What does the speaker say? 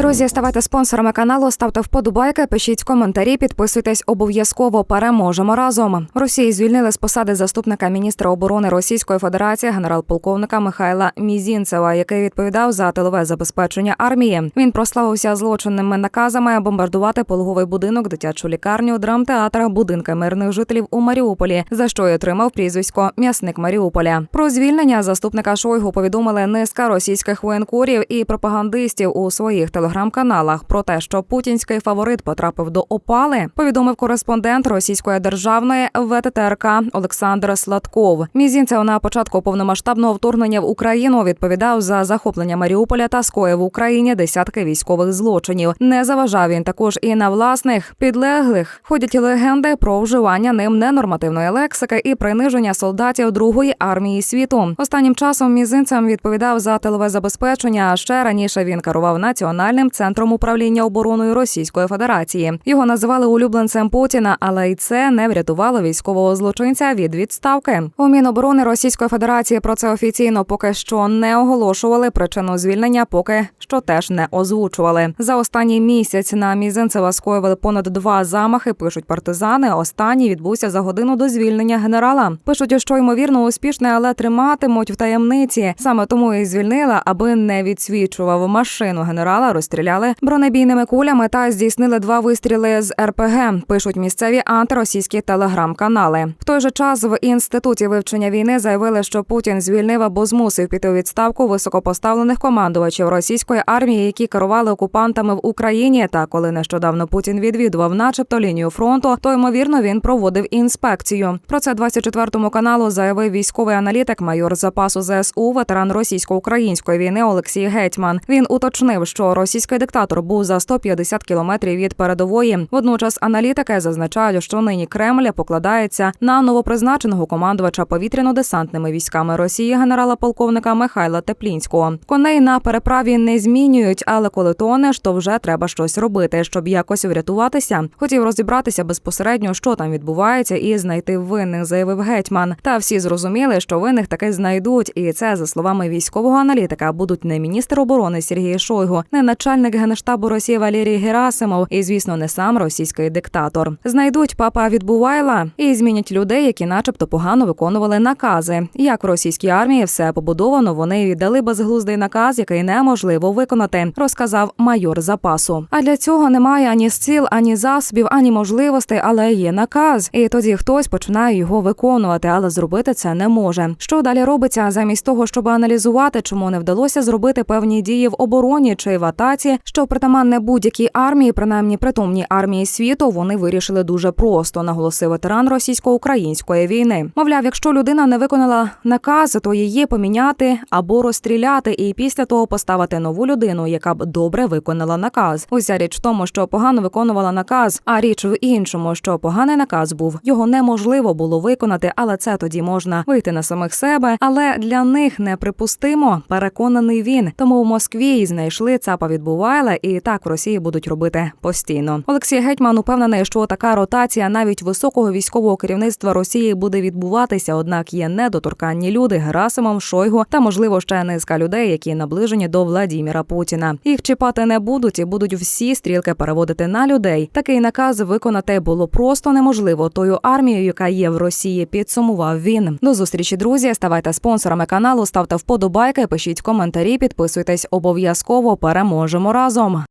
Друзі, ставайте спонсорами каналу, ставте вподобайки, пишіть коментарі, підписуйтесь обов'язково. Переможемо разом. Росії звільнили з посади заступника міністра оборони Російської Федерації генерал-полковника Михайла Мізінцева, який відповідав за тилове забезпечення армії. Він прославився злочинними наказами бомбардувати пологовий будинок, дитячу лікарню, драмтеатр, будинки мирних жителів у Маріуполі, за що й отримав прізвисько М'ясник Маріуполя. Про звільнення заступника Шойгу повідомили низка російських воєнкорів і пропагандистів у своїх телеграм-каналах. Про те, що путінський фаворит потрапив до опали, повідомив кореспондент російської державної ВТТРК Олександр Сладков. Мізінцев на початку повномасштабного вторгнення в Україну відповідав за захоплення Маріуполя та скоїв в Україні десятки військових злочинів. Не заважав він також і на власних підлеглих. Ходять легенди про вживання ним ненормативної лексики і приниження солдатів другої армії світу. Останнім часом мізинцем відповідав за тилове забезпечення. А ще раніше він керував національним центром управління обороною Російської Федерації. Його називали улюбленцем Путіна, але й це не врятувало військового злочинця від відставки. У Міноборони Російської Федерації про це офіційно поки що не оголошували. Причину звільнення поки що теж не озвучували. За останній місяць на Мізинцева скоювали понад два замахи. Пишуть партизани. Останній відбувся за годину до звільнення генерала. Пишуть, що ймовірно успішне, але триматимуть в таємниці. Саме тому і звільнила, аби не відсвічував машину генерала. Розстріляли бронебійними кулями та здійснили два вистріли з РПГ. Пишуть місцеві антиросійські телеграм-канали. В той же час в інституті вивчення війни заявили, що Путін звільнив або змусив піти у відставку високопоставлених командувачів російської армії, які керували окупантами в Україні. Та коли нещодавно Путін відвідував, начебто лінію фронту, то ймовірно він проводив інспекцію. Про це 24-му каналу заявив військовий аналітик, майор запасу ЗСУ, ветеран російсько-української війни Олексій Гетьман. Він уточнив, що російський диктатор був за 150 кілометрів від передової. Водночас аналітики зазначають, що нині Кремль покладається на новопризначеного командувача повітряно-десантними військами Росії генерала полковника Михайла Теплінського. Коней на переправі не змінюють, але коли тонеш, то вже треба щось робити, щоб якось врятуватися. Хотів розібратися безпосередньо, що там відбувається, і знайти винних, заявив гетьман. Та всі зрозуміли, що винних таки знайдуть, і це за словами військового аналітика будуть не міністр оборони Сергій Шойгу, не начальник генштабу Росії Валерій Герасимов, і звісно, не сам російський диктатор. Знайдуть папа відбувайла і змінять людей, які, начебто, погано виконували накази. Як в російській армії все побудовано, вони віддали безглуздий наказ, який неможливо виконати, розказав майор запасу. А для цього немає ані сил, ані засобів, ані можливостей, але є наказ. І тоді хтось починає його виконувати, але зробити це не може. Що далі робиться замість того, щоб аналізувати, чому не вдалося зробити певні дії в обороні чи в атаці, що притаманне будь-якій армії, принаймні притомній армії світу, вони вирішили дуже просто, наголосив ветеран російсько-української війни. Мовляв, якщо людина не виконала наказ, то її поміняти або розстріляти, і після того поставити нову людину, яка б добре виконала наказ. Уся річ в тому, що погано виконувала наказ, а річ в іншому, що поганий наказ був його неможливо було виконати, але це тоді можна вийти на самих себе. Але для них неприпустимо, переконаний він. Тому в Москві знайшли цапа відбувайла, і так в Росії будуть робити постійно. Олексій Гетьман упевнений, що така ротація навіть високого військового керівництва Росії буде відбуватися. Однак є недоторканні люди Герасимов, Шойгу та можливо ще низка людей, які наближені до Владіміра Путіна. Їх чіпати не будуть і будуть всі стрілки переводити на людей. Такий наказ виконати було просто неможливо тою армією, яка є в Росії. Підсумував він. До зустрічі, друзі. Ставайте спонсорами каналу, ставте вподобайки, пишіть коментарі, підписуйтесь обов'язково. Переможемо разом.